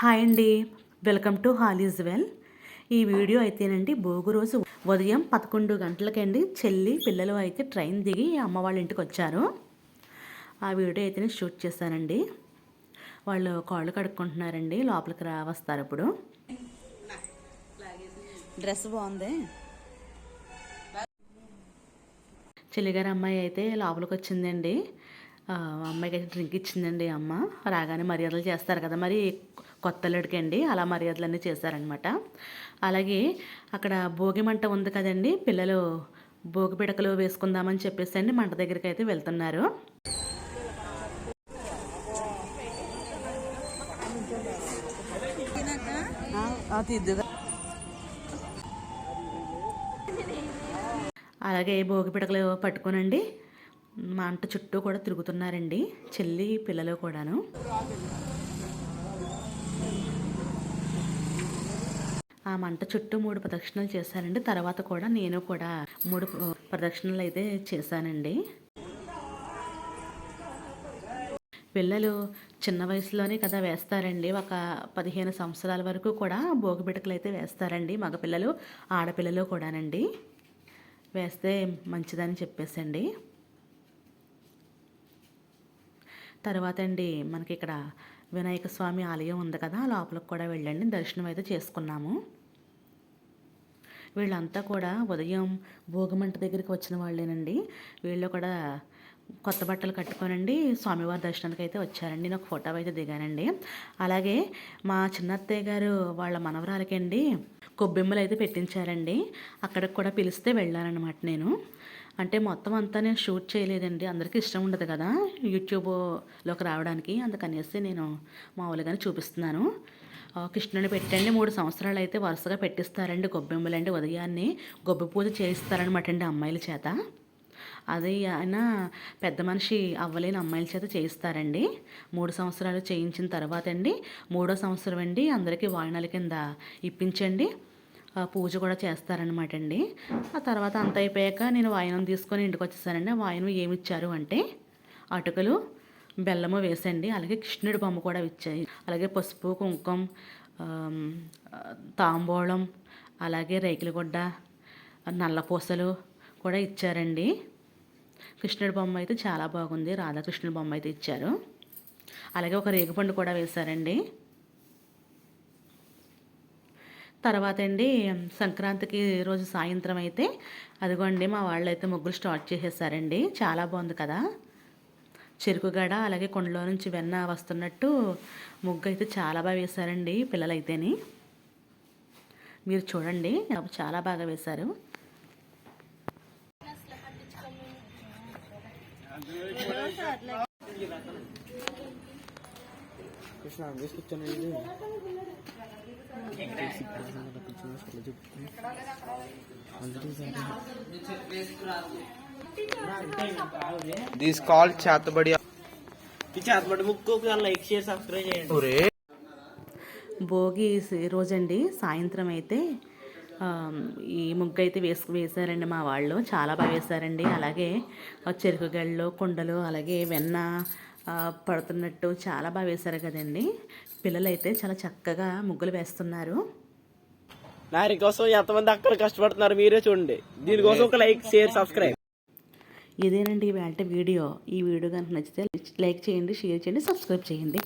Hi అండి. Welcome to హాలీజ్ వెల్. ఈ వీడియో అయితేనండి భోగి రోజు ఉదయం పదకొండు గంటలకండి చెల్లి పిల్లలు అయితే ట్రైన్ దిగి అమ్మ వాళ్ళ ఇంటికి వచ్చారు. ఆ వీడియో అయితే నేను షూట్ చేశానండి వాళ్ళు కాళ్ళు కడుక్కుంటున్నారండి లోపలికి రా వస్తారు ఇప్పుడు. డ్రెస్ బాగుంది. చెల్లిగారి అమ్మాయి అయితే లోపలికి వచ్చిందండి. అమ్మాయికి అయితే డ్రింక్ ఇచ్చిందండి అమ్మ. రాగానే మర్యాదలు చేస్తారు కదా మరి. కొత్త అండి అలా మర్యాదలన్నీ చేశారనమాట అలాగే అక్కడ భోగి మంట ఉంది కదండి. పిల్లలు భోగి పిడకలు వేసుకుందామని చెప్పేసి అండి మంట దగ్గరికి అయితే వెళ్తున్నారు. అలాగే భోగి పిడకలు పట్టుకోనండి. మా అంట చుట్టూ కూడా తిరుగుతున్నారండి. చెల్లి పిల్లలు కూడాను. ఆ మంట చుట్టూ మూడు ప్రదక్షిణలు చేశానండి తర్వాత కూడా నేను కూడా మూడు ప్రదక్షిణలు అయితే చేశానండి. పిల్లలు చిన్న వయసులోనే కదా వేస్తారండి. ఒక పదిహేను సంవత్సరాల వరకు కూడా భోగి పిడకలు అయితే వేస్తారండి. మగపిల్లలు ఆడపిల్లలు కూడానండి. వేస్తే మంచిదని చెప్పేసండి. తర్వాత అండి మనకి ఇక్కడ వినాయక స్వామి ఆలయం ఉంది కదా లోపలికి కూడా వెళ్ళండి. దర్శనం అయితే చేసుకున్నాము. వీళ్ళంతా కూడా ఉదయం భోగిమంట దగ్గరికి వచ్చిన వాళ్ళేనండి. వీళ్ళు కూడా కొత్త బట్టలు కట్టుకోనండి స్వామివారి దర్శనానికి అయితే వచ్చారండి. నేను ఒక ఫోటో అయితే దిగానండి. అలాగే మా చిన్నత్తయ్య గారు వాళ్ళ మనవరాలకండి కొబ్బెమ్మలు అయితే పెట్టించారండి. అక్కడికి కూడా పిలిస్తే వెళ్ళాలన్నమాట నేను. అంటే మొత్తం అంతా నేను షూట్ చేయలేదండి. అందరికీ ఇష్టం ఉండదు కదా యూట్యూబ్లోకి రావడానికి. అందుకనేసి నేను మామూలుగానే చూపిస్తున్నాను. కృష్ణుని పెట్టండి. మూడు సంవత్సరాలు అయితే వరుసగా పెట్టిస్తారండి గొబ్బెమ్మలండి ఉదయాన్నే. గొబ్బె పూజ చేయిస్తారనమాట అండి అమ్మాయిల చేత. అది ఆయన పెద్ద మనిషి అవ్వలేని అమ్మాయిల చేత చేయిస్తారండి. మూడు సంవత్సరాలు చేయించిన తర్వాత అండి మూడో సంవత్సరం అండి అందరికీ వాయినాల కింద ఇప్పించండి. పూజ కూడా చేస్తారనమాట అండి. ఆ తర్వాత అంత అయిపోయాక నేను వాయనం తీసుకొని ఇంటికి వచ్చేసానండి. ఆ వాయనం ఏమి ఇచ్చారు అంటే అటుకలు బెల్లము వేసండి అలాగే కృష్ణుడి బొమ్మ కూడా ఇచ్చాయి. అలాగే పసుపు కుంకుమ తాంబూలం అలాగే రేకులగుడ్డ నల్ల పూసలు కూడా ఇచ్చారండి. కృష్ణుడి బొమ్మ అయితే చాలా బాగుంది. రాధాకృష్ణుడి బొమ్మ అయితే ఇచ్చారు. అలాగే ఒక రేగుపండు కూడా వేశారండి. తర్వాత అండి సంక్రాంతికి రోజు సాయంత్రం అయితే అదిగోండి మా వాళ్ళు అయితే ముగ్గులు స్టార్ట్ చేసేసారండి. చాలా బాగుంది కదా. చెరుకుగడ అలాగే కొండలో నుంచి వెన్న వస్తున్నట్టు ముగ్గు అయితే చాలా బాగా వేశారండి పిల్లలైతేని. మీరు చూడండి చాలా బాగా వేశారు. కృష్ణ తీసుకొచ్చాను దిస్ కాల్ చేతబడి చేతబడి ముక్కు లైక్ షేర్ సబ్స్క్రైబ్ చేయండి. భోగి రోజండి సాయంత్రం అయితే ఈ ముగ్గు అయితే వేసు వేశారండి మా వాళ్ళు. చాలా బాగా వేశారండి. అలాగే చెరుకు గళ్ళు కుండలు అలాగే వెన్న పడుతున్నట్టు చాలా బాగా వేశారు కదండి. పిల్లలు అయితే చాలా చక్కగా ముగ్గులు వేస్తున్నారు. నారి కోసం ఎంతమంది అక్కడ కష్టపడుతున్నారు మీరే చూడండి. దీనికోసం ఒక లైక్ షేర్ సబ్స్క్రైబ్. ఇదేనండి ఇవాళ వీడియో. ఈ వీడియో కనుక నచ్చితే లైక్ చేయండి షేర్ చేయండి సబ్స్క్రైబ్ చేయండి.